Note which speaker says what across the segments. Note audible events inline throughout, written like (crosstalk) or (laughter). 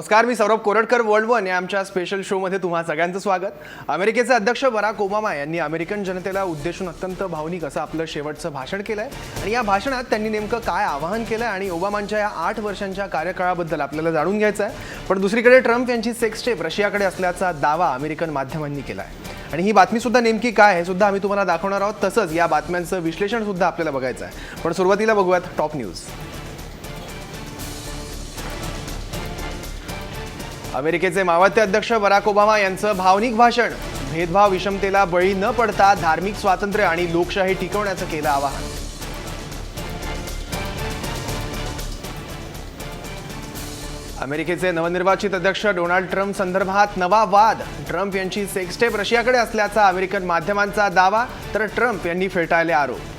Speaker 1: नमस्कार मी Saurabh Koradkar world one या आमच्या स्पेशल शोमध्ये तुम्हा सगळ्यांचं स्वागत अमेरिकेचे अध्यक्ष बराक ओबामा यांनी अमेरिकन जनतेला उद्देशून अत्यंत भावनिक असं आपलं शेवटचं भाषण केलं आहे आणि या भाषणात त्यांनी नेमकं काय आवाहन केलं आहे आणि ओबामांच्या या आठ वर्षांच्या कार्यकाळाबद्दल आपल्याला जाणून घ्यायचं आहे पण दुसरीकडे ट्रम्प यांची सेक्स टेप रशियाकडे असल्याचा दावा अमेरिकन माध्यमांनी केला आहे आणि ही बातमीसुद्धा नेमकी काय आहे सुद्धा आम्ही तुम्हाला दाखवणार आहोत तसंच या बातम्यांचं विश्लेषणसुद्धा आपल्याला बघायचं आहे पण सुरुवातीला बघूयात टॉप न्यूज अमेरिकेचे मावळते अध्यक्ष बराक ओबामा यांचं भावनिक भाषण भेदभाव विषमतेला बळी न पडता धार्मिक स्वातंत्र्य आणि लोकशाही टिकवण्याचं केलं आवाहन अमेरिकेचे नवनिर्वाचित अध्यक्ष डोनाल्ड ट्रम्प संदर्भात नवा वाद ट्रम्प यांची सेक्स्टेप रशियाकडे असल्याचा अमेरिकन माध्यमांचा दावा तर ट्रम्प यांनी फेटाळले आरोप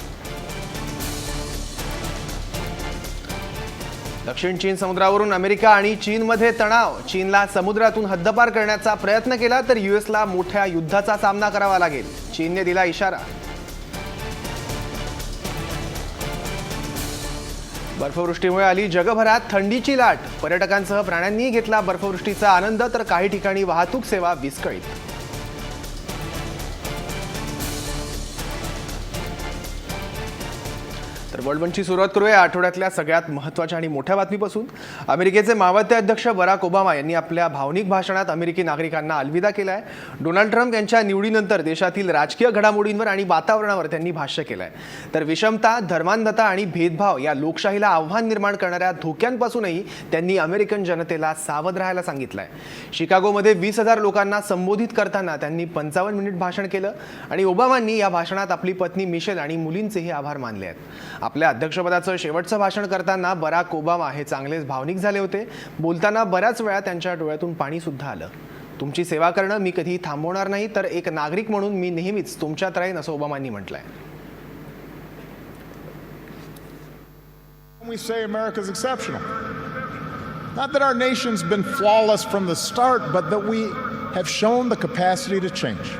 Speaker 1: दक्षिण चीन समुद्रावरून अमेरिका आणि चीनमध्ये तणाव चीनला समुद्रातून हद्दपार करण्याचा प्रयत्न केला तर युएसला मोठ्या युद्धाचा सामना करावा लागेल चीनने दिला इशारा बर्फवृष्टीमुळे आली जगभरात थंडीची लाट पर्यटकांसह प्राण्यांनी घेतला बर्फवृष्टीचा आनंद तर काही ठिकाणी वाहतूक सेवा विस्कळीत वर्ल्ड वनची सुरुवात करूया आठवड्यातल्या सगळ्यात महत्त्वाच्या आणि मोठ्या बातमीपासून अमेरिकेचे मावळते अध्यक्ष बराक ओबामा यांनी आपल्या भावनिक भाषणात अमेरिकी नागरिकांना अलविदा केला आहे डोनाल्ड ट्रम्प यांच्या निवडीनंतर देशातील राजकीय घडामोडींवर आणि वातावरणावर त्यांनी भाष्य केलं आहे तर विषमता धर्मांधता आणि भेदभाव या लोकशाहीला आव्हान निर्माण करणाऱ्या धोक्यांपासूनही त्यांनी अमेरिकन जनतेला सावध राहायला सांगितलं आहे शिकागोमध्ये वीस हजार लोकांना संबोधित करताना त्यांनी पंचावन्न मिनिट भाषण केलं आणि ओबामांनी या भाषणात आपली पत्नी मिशेल आणि मुलींचेही आभार मानले आहेत आपल्या अध्यक्षपदाचं शेवटचं भाषण करताना बराक ओबामा हे चांगलेच भावनिक झाले होते बोलताना बऱ्याच वेळा त्यांच्या डोळ्यातून पाणीसुद्धा आलं तुमची सेवा करणं मी कधी थांबवणार नाही तर एक नागरिक म्हणून मी नेहमीच तुमच्यात राहीन असं ओबामांनी म्हटलंय
Speaker 2: We say America is exceptional. Not that our nation's been flawless from the start, but that we have shown the capacity to change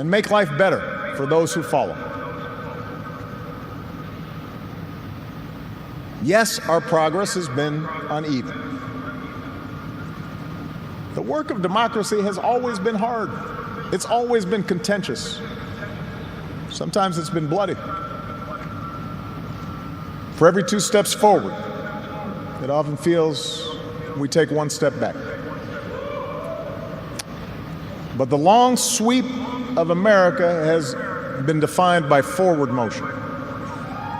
Speaker 2: and make life better for those who follow. Yes, our progress has been uneven. The work of democracy has always been hard. It's always been contentious. Sometimes it's been bloody. For every two steps forward, it often feels we take one step back. But the long sweep of America has been defined by forward motion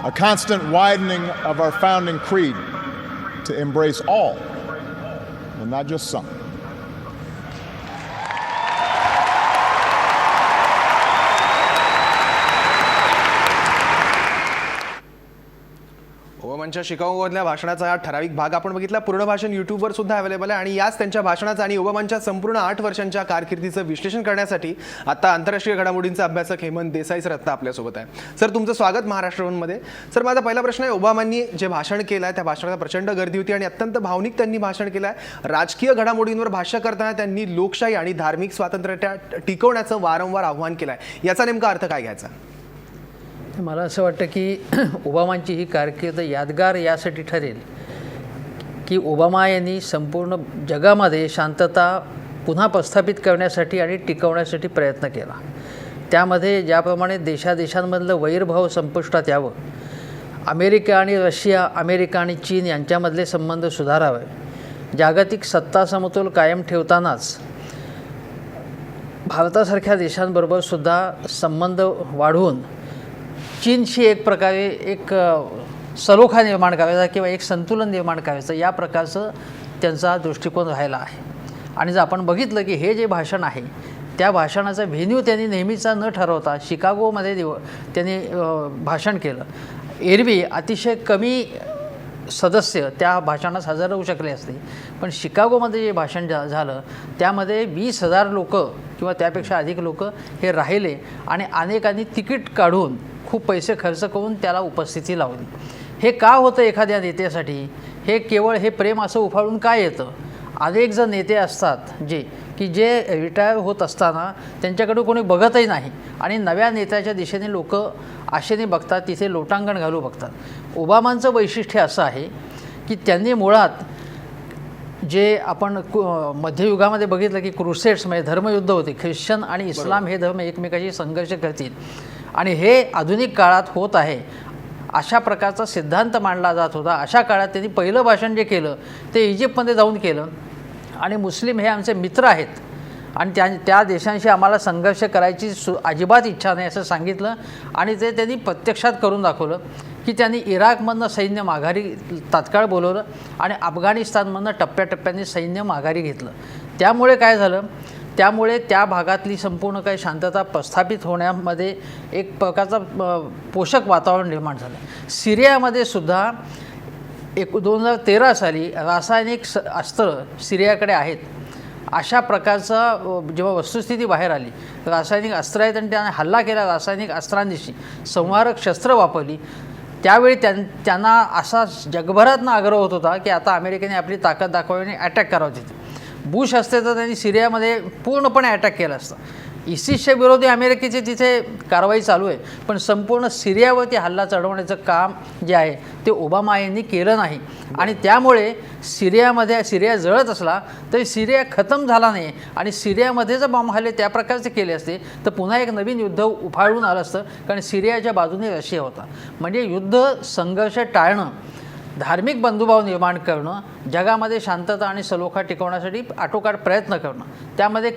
Speaker 2: a constant widening of our founding creed to embrace all and not just some.
Speaker 1: त्यांच्या शिकागोमधल्या भाषणाचा हा ठराविक भाग आपण बघितला पूर्ण भाषण युट्यूबवर सुद्धा अवेलेबल आहे आणि याच त्यांच्या भाषणाचं आणि ओबामांच्या संपूर्ण आठ वर्षांच्या कारकिर्दीचं विश्लेषण करण्यासाठी आता आंतरराष्ट्रीय घडामोडींचा अभ्यासक हेमंत सर आत्ता आपल्यासोबत आहे सर तुमचं स्वागत महाराष्ट्रमध्ये सर माझा पहिला प्रश्न आहे ओबामांनी जे भाषण केलं आहे त्या भाषणाला प्रचंड गर्दी होती आणि अत्यंत भावनिक त्यांनी भाषण केलं आहे राजकीय घडामोडींवर भाष्य करताना त्यांनी लोकशाही आणि धार्मिक स्वातंत्र्य टिकवण्याचं वारंवार आव्हान केलं आहे याचा नेमका अर्थ काय घ्यायचा
Speaker 3: मला असं वाटतं की (clears throat) ओबामांची ही कारकीर्द यादगार यासाठी ठरेल की ओबामा यांनी संपूर्ण जगामध्ये शांतता पुन्हा प्रस्थापित करण्यासाठी आणि टिकवण्यासाठी प्रयत्न केला त्यामध्ये ज्याप्रमाणे देशादेशांमधलं वैरभाव संपुष्टात यावं अमेरिका आणि रशिया अमेरिका आणि चीन यांच्यामधले संबंध सुधारावे जागतिक सत्ता समतोल कायम ठेवतानाच भारतासारख्या देशांबरोबरसुद्धा सुद्धा संबंध वाढवून चीनशी एक प्रकारे एक सलोखा निर्माण करायचा किंवा एक संतुलन निर्माण करायचं या प्रकारचं त्यांचा दृष्टिकोन राहिला आहे आणि जर आपण बघितलं की हे जे भाषण आहे त्या भाषणाचा व्हेन्यू त्यांनी नेहमीचा न ठरवता शिकागोमध्ये देव त्यांनी भाषण केलं एरवी अतिशय कमी सदस्य त्या भाषणास हजर होऊ शकले असते पण शिकागोमध्ये जे भाषण जा झालं त्यामध्ये वीस हजार लोकं किंवा त्यापेक्षा अधिक लोकं हे राहिले आणि अनेकांनी तिकीट काढून खूप पैसे खर्च करून त्याला उपस्थिती लावली हे का होतं एखाद्या नेत्यासाठी हे केवळ हे प्रेम असं उफाळून का येतं अनेक जण नेते असतात जे की जे रिटायर होत असताना त्यांच्याकडून कोणी बघतही नाही आणि नव्या नेत्याच्या दिशेने लोक आशेने बघतात तिथे लोटांगण घालू बघतात ओबामांचं वैशिष्ट्य असं आहे की त्यांनी मुळात जे आपण मध्ययुगामध्ये बघितलं की क्रुसेट्स म्हणजे धर्मयुद्ध होते ख्रिश्चन आणि इस्लाम हे धर्म एकमेकाशी संघर्ष करतील आणि हे आधुनिक काळात होत आहे अशा प्रकारचा सिद्धांत मांडला जात होता अशा काळात त्यांनी पहिलं भाषण जे केलं ते इजिप्तमध्ये जाऊन केलं आणि मुस्लिम हे आमचे मित्र आहेत आणि त्या त्या देशांशी आम्हाला संघर्ष करायची सु अजिबात इच्छा नाही असं सांगितलं आणि ते त्यांनी प्रत्यक्षात करून दाखवलं की त्यांनी इराकमधनं सैन्य माघारी तात्काळ बोलवलं आणि अफगाणिस्तानमधनं टप्प्याटप्प्याने सैन्य माघारी घेतलं त्यामुळे काय झालं त्यामुळे त्या भागातली संपूर्ण काही शांतता प्रस्थापित होण्यामध्ये एक प्रकारचा पोषक वातावरण निर्माण झालं सिरियामध्ये सुद्धा एक दोन हजार तेरा साली रासायनिक स अस्त्र सिरियाकडे आहेत अशा प्रकारचा जेव्हा वस्तुस्थिती बाहेर आली रासायनिक अस्त्र आहेत आणि त्याने हल्ला केला रासायनिक अस्त्रांशी संहारक शस्त्र वापरली त्यावेळी त्यां त्यांना असा जगभरातनं आग्रह होत होता की आता अमेरिकेने आपली ताकद दाखवावी आणि अटॅक करावं तिथे बुश असते तर त्यांनी सिरियामध्ये पूर्णपणे अटॅक केला असता इसिसच्या विरोधी अमेरिकेची तिथे कारवाई चालू आहे पण संपूर्ण सिरियावरती हल्ला चढवण्याचं काम जे आहे ते ओबामा यांनी केलं नाही आणि त्यामुळे सिरियामध्ये सिरिया जळत असला तरी सिरिया खतम झाला नाही आणि सिरियामध्ये जर बॉम्ब हल्ले त्या प्रकारचे केले असते तर पुन्हा एक नवीन युद्ध उफाळून आलं असतं कारण सिरियाच्या बाजूने रशिया होता म्हणजे युद्ध संघर्ष टाळणं धार्मिक बंधुभाव निर्माण करणं जगामध्ये शांतता आणि सलोखा टिकवण्यासाठी आटोकाट प्रयत्न करणं त्यामध्ये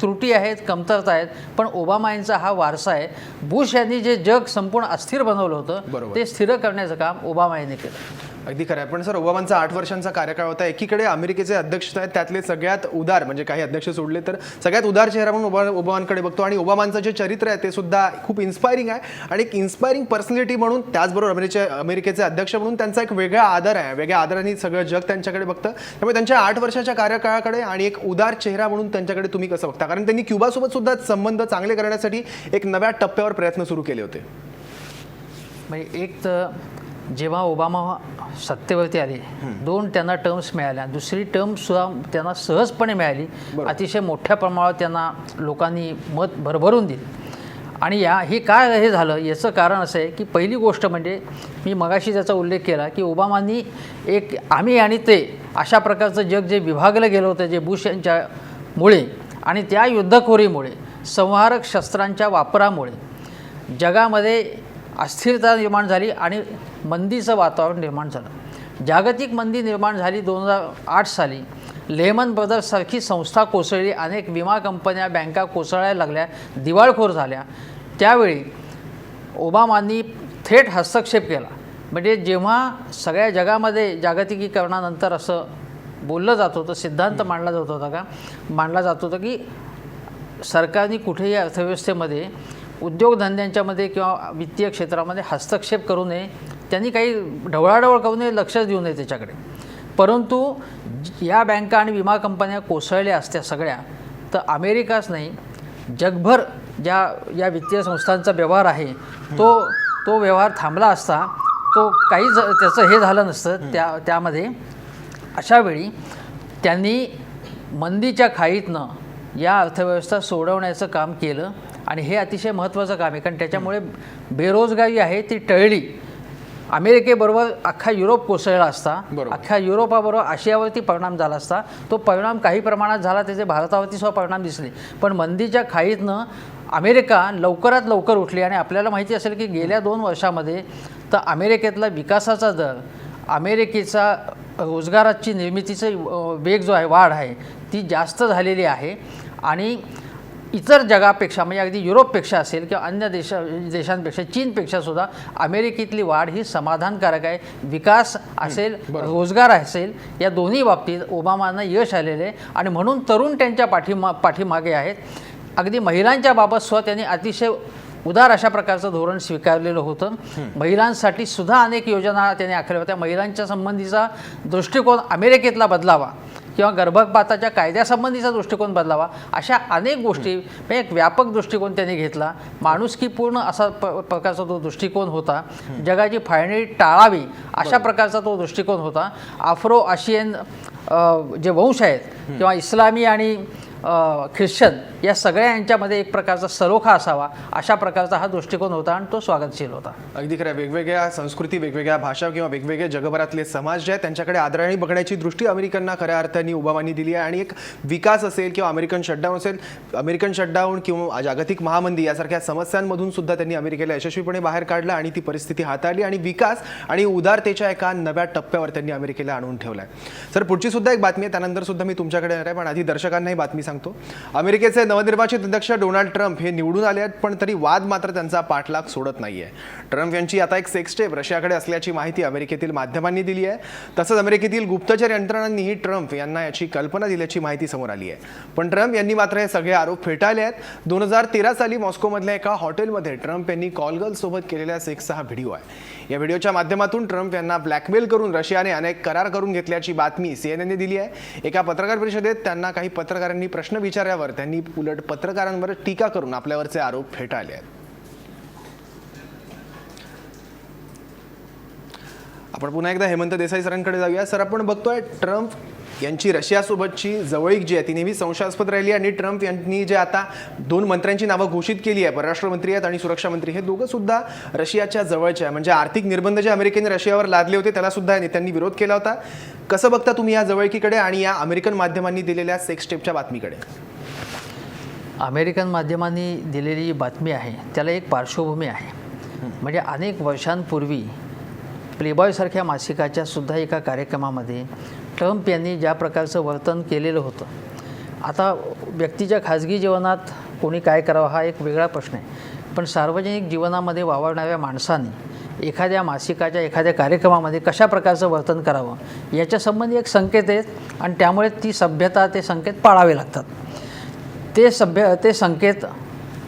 Speaker 3: त्रुटी आहेत कमतरता आहेत पण ओबामा यांचा हा वारसा आहे बुश यांनी जे जग संपूर्ण अस्थिर बनवलं होतं ते स्थिर करण्याचं काम ओबामा यांनी केलं
Speaker 1: अगदी खरं आहे पण सर ओबामांचा आठ वर्षांचा कार्यकाळ होता एकीकडे अमेरिकेचे अध्यक्ष आहेत त्यातले सगळ्यात उदार म्हणजे काही अध्यक्ष सोडले तर सगळ्यात उदार चेहरा म्हणून ओबा ओबामांकडे बघतो आणि ओबामांचं जे चरित्र आहे ते सुद्धा खूप इन्स्पायरिंग आहे आणि एक इन्स्पायरिंग पर्सनॅलिटी म्हणून त्याचबरोबर अमेरिके अमेरिकेचे अध्यक्ष म्हणून त्यांचा एक वेगळा आदर आहे वेगळ्या आदराने सगळं जग त्यांच्याकडे बघतं त्यामुळे त्यांच्या आठ वर्षाच्या कार्यकाळाकडे आणि एक उदार चेहरा म्हणून त्यांच्याकडे तुम्ही कसं बघता कारण त्यांनी क्युबासोबत सुद्धा संबंध चांगले करण्यासाठी एक नव्या टप्प्यावर प्रयत्न सुरू केले होते
Speaker 3: म्हणजे एक तर जेव्हा ओबामा सत्तेवरती आले दोन त्यांना टर्म्स मिळाल्या दुसरी टर्मसुद्धा त्यांना सहजपणे मिळाली अतिशय मोठ्या प्रमाणावर त्यांना लोकांनी मत भरभरून दिली आणि या हे काय हे झालं याचं कारण असं आहे की पहिली गोष्ट म्हणजे मी मगाशी त्याचा उल्लेख केला की ओबामांनी एक आम्ही आणि ते अशा प्रकारचं जग जे विभागलं गेलं होतं जे बुश यांच्यामुळे आणि त्या युद्धखोरीमुळे संहारक शस्त्रांच्या वापरामुळे जगामध्ये अस्थिरता निर्माण झाली आणि मंदीचं वातावरण निर्माण झालं जागतिक मंदी निर्माण झाली दोन हजार आठ साली लेमन ब्रदर्ससारखी संस्था कोसळली अनेक विमा कंपन्या बँका कोसळायला लागल्या दिवाळखोर झाल्या त्यावेळी ओबामांनी थेट हस्तक्षेप केला म्हणजे जेव्हा सगळ्या जगामध्ये जागतिकीकरणानंतर असं बोललं जात होतं सिद्धांत मांडला जात होता का मांडला जात होता की सरकारने कुठेही अर्थव्यवस्थेमध्ये उद्योगधंद्यांच्यामध्ये किंवा वित्तीय क्षेत्रामध्ये हस्तक्षेप करू नये त्यांनी काही ढवळाढवळ करू नये लक्ष देऊ नये त्याच्याकडे परंतु या बँका आणि विमा कंपन्या कोसळल्या असत्या सगळ्या तर अमेरिकाच नाही जगभर ज्या या वित्तीय संस्थांचा व्यवहार आहे तो तो व्यवहार थांबला असता तो काही ज त्याचं हे झालं नसतं त्या त्यामध्ये अशावेळी त्यांनी मंदीच्या खाईतनं या अर्थव्यवस्था सोडवण्याचं काम केलं आणि हे अतिशय महत्त्वाचं काम आहे कारण त्याच्यामुळे बेरोजगारी आहे ती टळली अमेरिकेबरोबर अख्खा युरोप कोसळला असता अख्ख्या युरोपाबरोबर आशियावरती परिणाम झाला असता तो परिणाम काही प्रमाणात झाला त्याचे भारतावरती सुद्धा परिणाम दिसले पण मंदीच्या खाईतनं अमेरिका लवकरात लवकर उठली आणि आपल्याला माहिती असेल की गेल्या दोन वर्षामध्ये तर अमेरिकेतला विकासाचा दर अमेरिकेचा रोजगाराची निर्मितीचा वेग जो आहे वाढ आहे ती जास्त झालेली आहे आणि इतर जगापेक्षा म्हणजे अगदी युरोपपेक्षा असेल किंवा अन्य देशा देशांपेक्षा चीनपेक्षा सुद्धा अमेरिकेतली वाढ ही समाधानकारक आहे विकास असेल रोजगार असेल या दोन्ही बाबतीत ओबामांना यश आलेले आणि म्हणून तरुण त्यांच्या पाठीमा पाठीमागे आहेत अगदी महिलांच्या बाबत स्वतः त्यांनी अतिशय उदार अशा प्रकारचं धोरण स्वीकारलेलं होतं महिलांसाठी सुद्धा अनेक योजना त्याने आखल्या होत्या महिलांच्या संबंधीचा दृष्टिकोन अमेरिकेतला बदलावा किंवा गर्भपाताच्या कायद्यासंबंधीचा दृष्टिकोन बदलावा अशा अनेक गोष्टी म्हणजे एक व्यापक दृष्टिकोन त्यांनी घेतला माणुसकी पूर्ण असा प प्रकारचा तो दृष्टिकोन होता जगाची फाळणी टाळावी अशा प्रकारचा तो दृष्टिकोन होता आफ्रो आशियन जे वंश आहेत किंवा इस्लामी आणि ख्रिश्चन या सगळ्या यांच्यामध्ये एक प्रकारचा सरोखा असावा अशा प्रकारचा हा दृष्टिकोन होता आणि तो स्वागतशील होता
Speaker 1: अगदी खरं वेगवेगळ्या संस्कृती वेगवेगळ्या भाषा किंवा वेगवेगळे जगभरातले समाज जे आहेत त्यांच्याकडे आदरणी बघण्याची दृष्टी अमेरिकांना खऱ्या अर्थाने उभामानी दिली आहे आणि एक विकास असेल किंवा अमेरिकन शटडाऊन असेल अमेरिकन शटडाऊन किंवा जागतिक महामंदी यासारख्या समस्यांमधून सुद्धा त्यांनी अमेरिकेला यशस्वीपणे बाहेर काढलं आणि ती परिस्थिती हाताळली आणि विकास आणि उदारतेच्या एका नव्या टप्प्यावर त्यांनी अमेरिकेला आणून ठेवला आहे सर पुढची सुद्धा एक बातमी आहे त्यानंतर सुद्धा मी तुमच्याकडे येणार आहे पण आधी दर्शकांनाही बातमी सांगतो अमेरिकेचे नवनिर्वाचित अध्यक्ष डोनाल्ड ट्रम्प हे निवडून आले आहेत पण तरी वाद मात्र त्यांचा पाठलाग सोडत नाही आहे ट्रम्प यांची आता एक सेक्स टेप रशियाकडे असल्याची माहिती अमेरिकेतील माध्यमांनी दिली आहे तसंच अमेरिकेतील गुप्तचर यंत्रणांनीही ट्रम्प यांना याची कल्पना दिल्याची माहिती समोर आली आहे पण ट्रम्प यांनी मात्र हे सगळे आरोप फेटाळले आहेत दोन हजार तेरा साली मॉस्कोमधल्या एका हॉटेलमध्ये ट्रम्प यांनी सोबत केलेल्या सेक्सचा हा व्हिडिओ आहे या व्हिडिओच्या माध्यमातून ट्रम्प यांना ब्लॅकमेल करून रशियाने अनेक करार करून घेतल्याची बातमी सीएनएनने दिली आहे एका पत्रकार परिषदेत त्यांना काही पत्रकारांनी प्रश्न विचारल्यावर त्यांनी उलट पत्रकारांवर टीका करून आपल्यावरचे आरोप फेटाळले आहेत आपण पुन्हा एकदा हेमंत देसाई सरांकडे जाऊया सर आपण बघतोय ट्रम्प यांची रशियासोबतची जवळीक जी आहे ती नेहमी संशयास्पद राहिली आणि ट्रम्प यांनी जे आता दोन मंत्र्यांची नावं घोषित केली आहे परराष्ट्र मंत्री आहेत आणि सुरक्षा मंत्री हे दोघं सुद्धा रशियाच्या जवळच्या म्हणजे आर्थिक निर्बंध जे अमेरिकेने रशियावर लादले होते त्याला सुद्धा नेत्यांनी विरोध केला होता कसं बघता तुम्ही या जवळकीकडे आणि या अमेरिकन माध्यमांनी दिलेल्या सेक्स स्टेपच्या बातमीकडे
Speaker 3: अमेरिकन माध्यमांनी दिलेली बातमी आहे त्याला एक पार्श्वभूमी आहे म्हणजे अनेक वर्षांपूर्वी प्लेबॉयसारख्या मासिकाच्या सुद्धा एका कार्यक्रमामध्ये ट्रम्प यांनी ज्या प्रकारचं वर्तन केलेलं होतं आता व्यक्तीच्या खाजगी जीवनात कोणी काय करावं हा एक वेगळा प्रश्न आहे पण सार्वजनिक जीवनामध्ये वावरणाऱ्या माणसाने एखाद्या मासिकाच्या एखाद्या कार्यक्रमामध्ये कशा प्रकारचं वर्तन करावं याच्यासंबंधी एक संकेत आहेत आणि त्यामुळे ती सभ्यता ते संकेत पाळावे लागतात ते सभ्य ते संकेत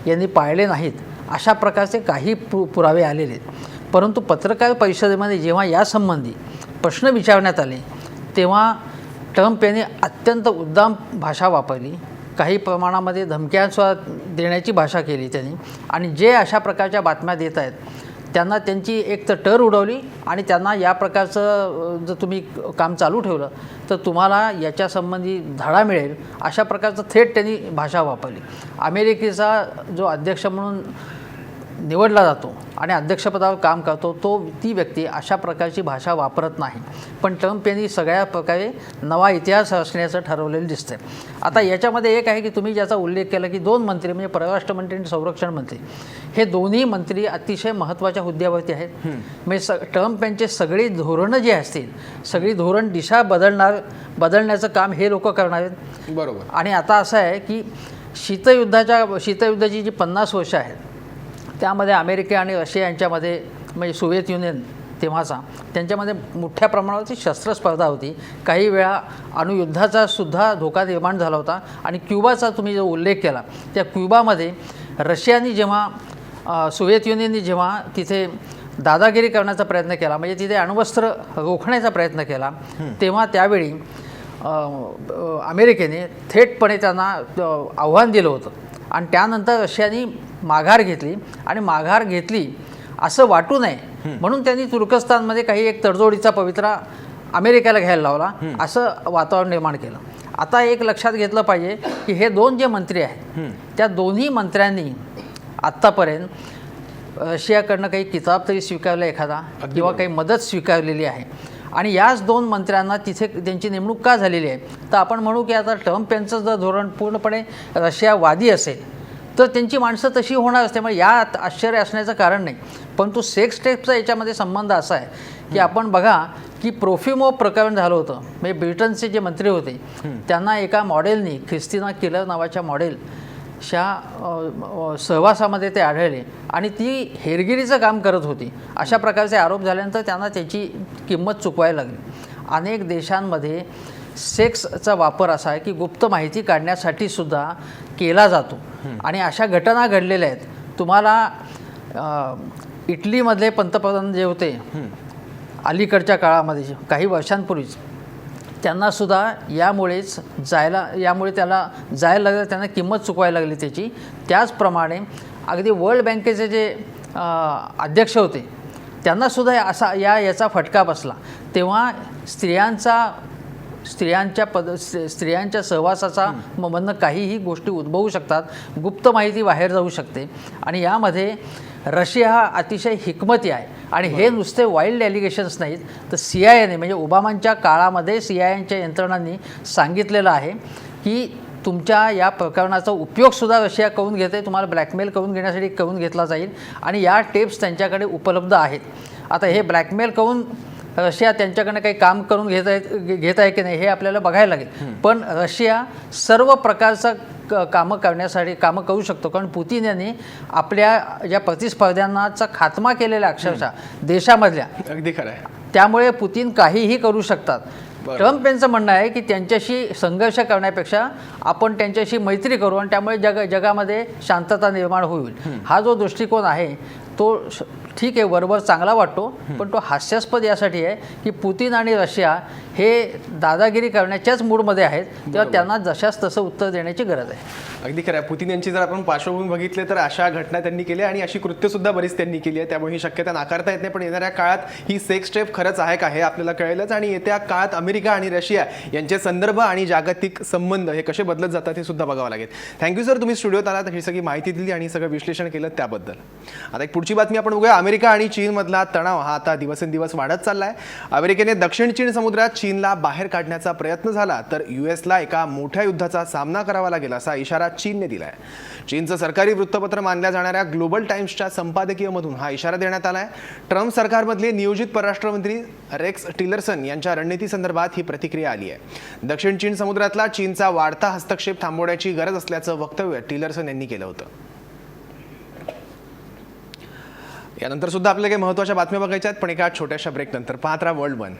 Speaker 3: यांनी पाळले नाहीत अशा प्रकारचे काही पु पुरावे आलेले आहेत परंतु पत्रकार परिषदेमध्ये जेव्हा यासंबंधी प्रश्न विचारण्यात आले तेव्हा ट्रम्प यांनी अत्यंत उद्दाम भाषा वापरली काही प्रमाणामध्ये धमक्यांसुद्धा देण्याची भाषा केली त्यांनी आणि जे अशा प्रकारच्या बातम्या देत आहेत त्यांना त्यांची एक तर टर उडवली आणि त्यांना या प्रकारचं जर तुम्ही काम चालू ठेवलं तर तुम्हाला याच्यासंबंधी धडा मिळेल अशा प्रकारचं थेट त्यांनी भाषा वापरली अमेरिकेचा जो अध्यक्ष म्हणून निवडला जातो आणि अध्यक्षपदावर काम करतो तो ती व्यक्ती अशा प्रकारची भाषा वापरत नाही पण ट्रम्प यांनी सगळ्या प्रकारे नवा इतिहास रचण्याचं ठरवलेलं दिसतंय आता याच्यामध्ये एक आहे की तुम्ही ज्याचा उल्लेख केला की दोन मंत्री म्हणजे परराष्ट्र मंत्री आणि संरक्षण मंत्री हे दोन्ही मंत्री अतिशय महत्त्वाच्या हुद्द्यावरती आहेत म्हणजे स ट्रम्प यांचे सगळी धोरणं जी असतील सगळी धोरण दिशा बदलणार बदलण्याचं काम हे लोक करणार आहेत बरोबर आणि आता असं आहे की शीतयुद्धाच्या शीतयुद्धाची जी पन्नास वर्ष आहेत त्यामध्ये अमेरिका आणि रशिया यांच्यामध्ये म्हणजे सोवियत युनियन तेव्हाचा त्यांच्यामध्ये मोठ्या प्रमाणावरती शस्त्रस्पर्धा होती काही वेळा अणुयुद्धाचा सुद्धा धोका निर्माण झाला होता आणि क्युबाचा तुम्ही जो उल्लेख केला त्या क्युबामध्ये रशियाने जेव्हा सोवियत युनियननी जेव्हा तिथे दादागिरी करण्याचा प्रयत्न केला म्हणजे तिथे अणुवस्त्र रोखण्याचा प्रयत्न केला तेव्हा त्यावेळी अमेरिकेने थेटपणे त्यांना आव्हान दिलं होतं आणि त्यानंतर रशियाने माघार घेतली आणि माघार घेतली असं वाटू नये म्हणून त्यांनी तुर्कस्तानमध्ये काही एक तडजोडीचा पवित्रा अमेरिकेला घ्यायला लावला असं वातावरण निर्माण केलं आता एक लक्षात घेतलं पाहिजे की हे दोन जे मंत्री आहेत त्या दोन्ही मंत्र्यांनी आत्तापर्यंत रशियाकडनं काही किताब तरी स्वीकारला एखादा किंवा काही मदत स्वीकारलेली आहे आणि याच दोन मंत्र्यांना तिथे त्यांची नेमणूक का झालेली आहे तर आपण म्हणू की आता ट्रम्प यांचं जर धोरण पूर्णपणे रशियावादी असेल तर त्यांची माणसं तशी होणार असते मग यात आश्चर्य असण्याचं कारण नाही परंतु सेक्स टेपचा याच्यामध्ये संबंध असा आहे की आपण बघा की प्रोफ्युमो प्रकरण झालं होतं म्हणजे ब्रिटनचे जे मंत्री होते त्यांना एका मॉडेलनी ख्रिस्तिना किलर नावाच्या मॉडेल अशा सहवासामध्ये ते आढळले आणि ती हेरगिरीचं काम करत होती अशा प्रकारचे आरोप झाल्यानंतर त्यांना त्याची किंमत चुकवायला लागली अनेक देशांमध्ये सेक्सचा वापर असा आहे की गुप्त माहिती काढण्यासाठी सुद्धा केला जातो आणि अशा घटना घडलेल्या आहेत तुम्हाला इटलीमधले पंतप्रधान जे होते अलीकडच्या काळामध्ये काही वर्षांपूर्वीच त्यांनासुद्धा यामुळेच जायला यामुळे त्याला जायला लागलं त्यांना किंमत चुकवायला लागली त्याची त्याचप्रमाणे अगदी वर्ल्ड बँकेचे जे अध्यक्ष होते त्यांनासुद्धा असा या याचा फटका बसला तेव्हा स्त्रियांचा स्त्रियांच्या पद स्त्रियांच्या सहवासाचा मधनं काहीही गोष्टी उद्भवू शकतात गुप्त माहिती बाहेर जाऊ शकते आणि यामध्ये रशिया हा अतिशय हिकमती आहे आणि हे नुसते वाईल्ड ॲलिगेशन्स नाहीत तर सी आय एने म्हणजे ओबामांच्या काळामध्ये सी आय एनच्या यंत्रणांनी सांगितलेलं आहे की तुमच्या या प्रकरणाचा उपयोगसुद्धा रशिया करून घेते तुम्हाला ब्लॅकमेल करून घेण्यासाठी करून घेतला जाईल आणि या टेप्स त्यांच्याकडे उपलब्ध आहेत आता हे ब्लॅकमेल करून रशिया त्यांच्याकडनं काही काम करून घेत आहे घेत आहे की नाही हे आपल्याला बघायला लागेल पण रशिया सर्व प्रकारचं काम कामं करण्यासाठी कामं करू शकतो कारण पुतीन यांनी आपल्या ज्या प्रतिस्पर्ध्यांनाचा खात्मा केलेला अक्षरशः देशामधल्या अगदी खरं आहे त्यामुळे पुतीन काहीही करू शकतात ट्रम्प यांचं म्हणणं आहे की त्यांच्याशी संघर्ष करण्यापेक्षा आपण त्यांच्याशी मैत्री करू आणि त्यामुळे जग जगामध्ये शांतता निर्माण होईल हा जो दृष्टिकोन आहे तो ठीक आहे बरोबर चांगला वाटतो पण तो हास्यास्पद यासाठी आहे की पुतीन आणि रशिया हे दादागिरी करण्याच्याच मूडमध्ये आहेत तेव्हा त्यांना जशाच तसं उत्तर देण्याची गरज आहे
Speaker 1: अगदी खरं आहे पुतीन यांची जर आपण पार्श्वभूमी बघितले तर अशा घटना त्यांनी केल्या आणि अशी कृत्यसुद्धा बरीच त्यांनी केली आहे त्यामुळे ही शक्यता नाकारता येत नाही पण येणाऱ्या काळात ही सेक्स स्टेप खरंच आहे का हे आपल्याला कळेलच आणि येत्या काळात अमेरिका आणि रशिया यांचे संदर्भ आणि जागतिक संबंध हे कसे बदलत जातात हे सुद्धा बघावं लागेल थँक्यू सर तुम्ही स्टुडिओत आलात ही सगळी माहिती दिली आणि सगळं विश्लेषण केलं त्याबद्दल आता एक पुढची बातमी आपण बघूया अमेरिका आणि चीनमधला तणाव हा आता दिवसेंदिवस वाढत चालला आहे अमेरिकेने दक्षिण चीन समुद्रात चीनला बाहेर काढण्याचा प्रयत्न झाला तर युएसला एका मोठ्या युद्धाचा सामना करावा लागेल असा इशारा चीनने दिला आहे चीनचं सरकारी वृत्तपत्र मानल्या जाणाऱ्या ग्लोबल टाइम्सच्या संपादकीयमधून हा इशारा देण्यात आला आहे ट्रम्प सरकारमधले नियोजित परराष्ट्रमंत्री रेक्स टिलरसन यांच्या रणनीतीसंदर्भात ही प्रतिक्रिया आली आहे दक्षिण चीन समुद्रातला चीनचा वाढता हस्तक्षेप थांबवण्याची गरज असल्याचं वक्तव्य टिलरसन यांनी केलं होतं यानंतर सुद्धा आपल्याला काही महत्वाच्या बातम्या बघायच्या आहेत पण एका छोट्याशा ब्रेकनंतर पाहत राहा वर्ल्ड वन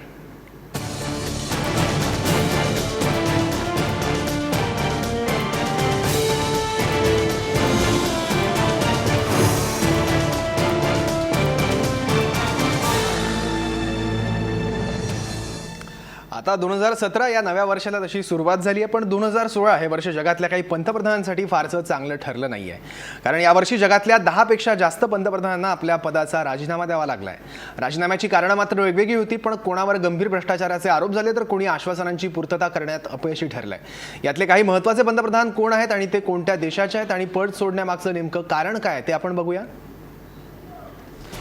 Speaker 1: आता दोन हजार सतरा या नव्या वर्षाला तशी सुरुवात झाली आहे पण दोन हजार सोळा हे वर्ष जगातल्या काही पंतप्रधानांसाठी फारसं चांगलं ठरलं नाही आहे कारण यावर्षी जगातल्या दहापेक्षा जास्त पंतप्रधानांना आपल्या पदाचा राजीनामा द्यावा लागला आहे राजीनाम्याची कारणं मात्र वेगवेगळी होती पण कोणावर गंभीर भ्रष्टाचाराचे आरोप झाले तर कोणी आश्वासनांची पूर्तता करण्यात अपयशी ठरलं यातले काही महत्त्वाचे पंतप्रधान कोण आहेत आणि ते कोणत्या देशाचे आहेत आणि पद सोडण्यामागचं नेमकं कारण काय ते आपण बघूया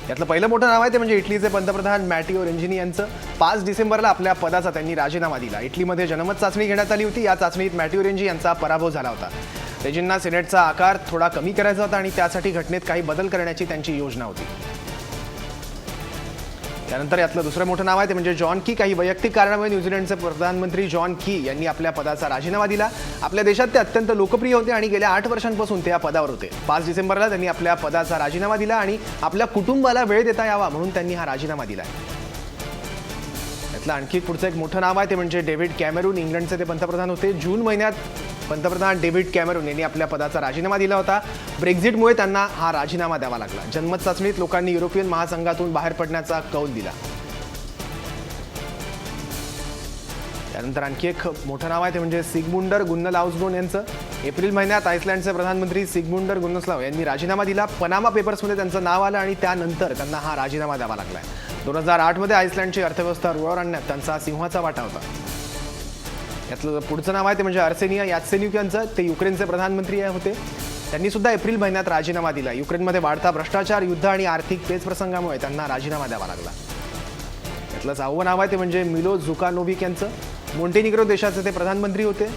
Speaker 1: यातलं पहिलं मोठं नाव आहे ते म्हणजे इटलीचे पंतप्रधान मॅटिओ रेंजिनी यांचं पाच डिसेंबरला आपल्या पदाचा त्यांनी राजीनामा दिला इटलीमध्ये जनमत चाचणी घेण्यात आली होती या चाचणीत मॅटिओ रेंजी यांचा पराभव झाला होता रेजींना सिनेटचा आकार थोडा कमी करायचा होता आणि त्यासाठी घटनेत काही बदल करण्याची त्यांची योजना होती त्यानंतर यातलं दुसरं मोठं नाव आहे ते म्हणजे जॉन की काही वैयक्तिक कारणामुळे न्यूझीलंडचे प्रधानमंत्री जॉन की यांनी आपल्या पदाचा राजीनामा दिला आपल्या देशात ते अत्यंत लोकप्रिय होते आणि गेल्या आठ वर्षांपासून ते या पदावर होते पाच डिसेंबरला त्यांनी आपल्या पदाचा राजीनामा दिला आणि आपल्या कुटुंबाला वेळ देता यावा म्हणून त्यांनी हा राजीनामा दिला यातलं आणखी पुढचं एक मोठं नाव आहे ते म्हणजे डेव्हिड कॅमेरून इंग्लंडचे ते पंतप्रधान होते जून महिन्यात पंतप्रधान डेव्हिड कॅमेरून यांनी आपल्या पदाचा राजीनामा दिला होता ब्रेक्झिटमुळे त्यांना हा राजीनामा द्यावा लागला जनमत चाचणीत लोकांनी युरोपियन महासंघातून बाहेर पडण्याचा कौल दिला त्यानंतर आणखी एक मोठं नाव आहे ते म्हणजे सिगमुंडर गुन्नलाउसगोन यांचं एप्रिल महिन्यात आयसलँडचे प्रधानमंत्री सिगमुंडर गुन्नस्लाव यांनी राजीनामा दिला पनामा पेपर्समध्ये त्यांचं नाव आलं आणि त्यानंतर त्यांना हा राजीनामा द्यावा लागला आहे दोन हजार आठमध्ये आयसलँडची अर्थव्यवस्था रुळावर आणण्यात त्यांचा सिंहाचा वाटा होता यातलं पुढचं नाव आहे ते म्हणजे अर्सेनिया यात्सेन्युक यांचं ते युक्रेनचे प्रधानमंत्री होते त्यांनी सुद्धा एप्रिल महिन्यात राजीनामा दिला युक्रेनमध्ये वाढता भ्रष्टाचार युद्ध आणि आर्थिक प्रसंगामुळे त्यांना राजीनामा द्यावा लागला त्यातलं आव्हान नाव आहे ते म्हणजे मिलो झुकानोविक यांचं मोंटेनिग्रो देशाचे ते प्रधानमंत्री होते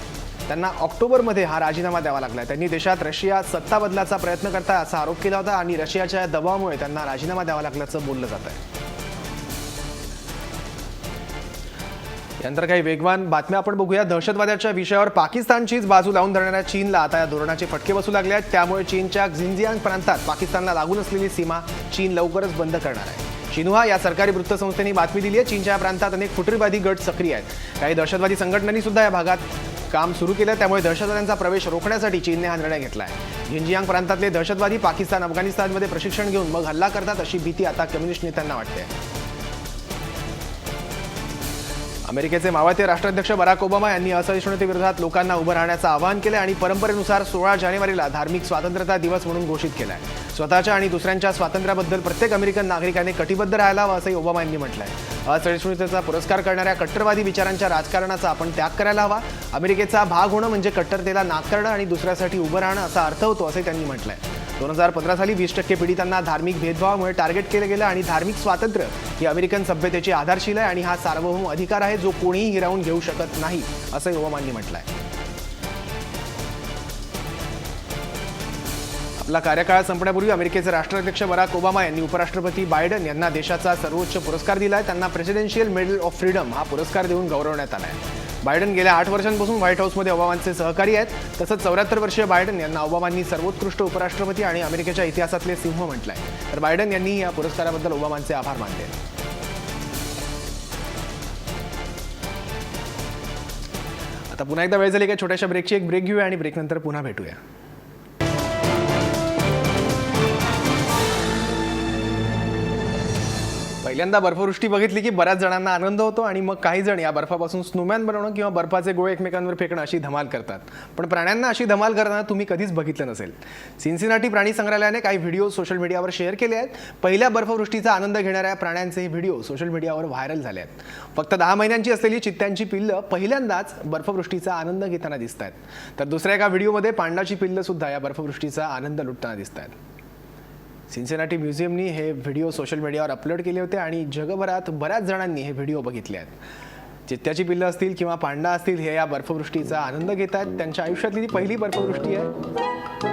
Speaker 1: त्यांना ऑक्टोबरमध्ये हा राजीनामा द्यावा लागला त्यांनी देशात रशिया सत्ता बदलाचा प्रयत्न करता असा आरोप केला होता आणि रशियाच्या दबावामुळे त्यांना राजीनामा द्यावा लागल्याचं बोललं जात आहे यानंतर काही वेगवान बातम्या आपण बघूया दहशतवाद्याच्या विषयावर पाकिस्तानचीच बाजू लावून धरणाऱ्या चीनला आता या धोरणाचे फटके बसू लागले आहेत त्यामुळे चीनच्या झिंजियांग प्रांतात पाकिस्तानला लागून असलेली सीमा चीन लवकरच बंद करणार आहे चिन्हा या सरकारी वृत्तसंस्थेने बातमी दिली आहे चीनच्या प्रांतात अनेक फुटीरवादी गट सक्रिय आहेत काही दहशतवादी संघटनांनी सुद्धा या भागात काम सुरू केलं त्यामुळे दहशतवाद्यांचा प्रवेश रोखण्यासाठी चीनने हा निर्णय घेतला आहे झिंजियांग प्रांतातले दहशतवादी पाकिस्तान अफगाणिस्तानमध्ये प्रशिक्षण घेऊन मग हल्ला करतात अशी भीती आता कम्युनिस्ट नेत्यांना वाटते अमेरिकेचे मावळते राष्ट्राध्यक्ष बराक ओबामा यांनी असहिष्णुतेविरोधात लोकांना उभं राहण्याचं आवाहन केलं आणि परंपरेनुसार सोळा जानेवारीला धार्मिक स्वातंत्र्यता दिवस म्हणून घोषित केला आहे स्वतःच्या आणि दुसऱ्यांच्या स्वातंत्र्याबद्दल प्रत्येक अमेरिकन नागरिकाने कटिबद्ध राहायला हवं असंही ओबामा यांनी म्हटलं आहे असहिष्णुतेचा पुरस्कार करणाऱ्या कट्टरवादी विचारांच्या राजकारणाचा आपण त्याग करायला हवा अमेरिकेचा भाग होणं म्हणजे कट्टरतेला नाकारणं आणि दुसऱ्यासाठी उभं राहणं असा अर्थ होतो असंही त्यांनी म्हटलं आहे दोन हजार पंधरा साली वीस टक्के पीडितांना धार्मिक भेदभावामुळे टार्गेट केलं गेलं आणि धार्मिक स्वातंत्र्य ही अमेरिकन सभ्यतेची आधारशील आहे आणि हा सार्वभौम अधिकार आहे जो कोणीही हिरावून घेऊ शकत नाही असं ओबामांनी म्हटलं आहे आपला कार्यकाळ संपण्यापूर्वी अमेरिकेचे राष्ट्राध्यक्ष बराक ओबामा यांनी उपराष्ट्रपती बायडन यांना देशाचा सर्वोच्च पुरस्कार दिला त्यांना प्रेसिडेन्शियल मेडल ऑफ फ्रीडम हा पुरस्कार देऊन गौरवण्यात आला आहे बायडन गेल्या आठ वर्षांपासून व्हाईट हाऊसमध्ये ओबामांचे सहकारी आहेत तसंच चौऱ्याहत्तर वर्षीय बायडन यांना ओबामांनी सर्वोत्कृष्ट उपराष्ट्रपती आणि अमेरिकेच्या इतिहासातले सिंह म्हटलं तर बायडन यांनी या पुरस्काराबद्दल ओबामांचे आभार मानले आता पुन्हा एकदा वेळ झाली काय छोट्याशा ब्रेकची एक ब्रेक घेऊया आणि ब्रेकनंतर पुन्हा भेटूया पहिल्यांदा बर्फवृष्टी बघितली की बऱ्याच जणांना आनंद होतो आणि मग काही जण या बर्फापासून स्नोमॅन बनवणं किंवा बर्फाचे गोळे एकमेकांवर फेकणं अशी धमाल करतात पण प्राण्यांना अशी धमाल करताना तुम्ही कधीच बघितलं नसेल सिन्सिनाटी प्राणी संग्रहालयाने काही व्हिडिओ सोशल मीडियावर शेअर केले आहेत पहिल्या बर्फवृष्टीचा आनंद घेणाऱ्या प्राण्यांचे व्हिडिओ सोशल मीडियावर व्हायरल झाले आहेत फक्त दहा महिन्यांची असलेली चित्त्यांची पिल्लं पहिल्यांदाच बर्फवृष्टीचा आनंद घेताना दिसत आहेत तर दुसऱ्या एका व्हिडिओमध्ये पांडाची पिल्लं सुद्धा या बर्फवृष्टीचा आनंद लुटताना दिसत आहेत सिन्सेनाटी म्युझियमनी हे व्हिडिओ सोशल मीडियावर अपलोड केले होते आणि जगभरात बऱ्याच जणांनी हे व्हिडिओ बघितले आहेत चित्त्याची पिल्लं असतील किंवा पांडा असतील हे या बर्फवृष्टीचा आनंद घेत आहेत त्यांच्या आयुष्यातली ती पहिली बर्फवृष्टी आहे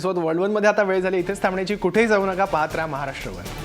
Speaker 1: सोबत वर्ल्ड वनमध्ये आता वेळ झाली इथेच थांबण्याची कुठेही जाऊ नका पाहत राहा महाराष्ट्रवर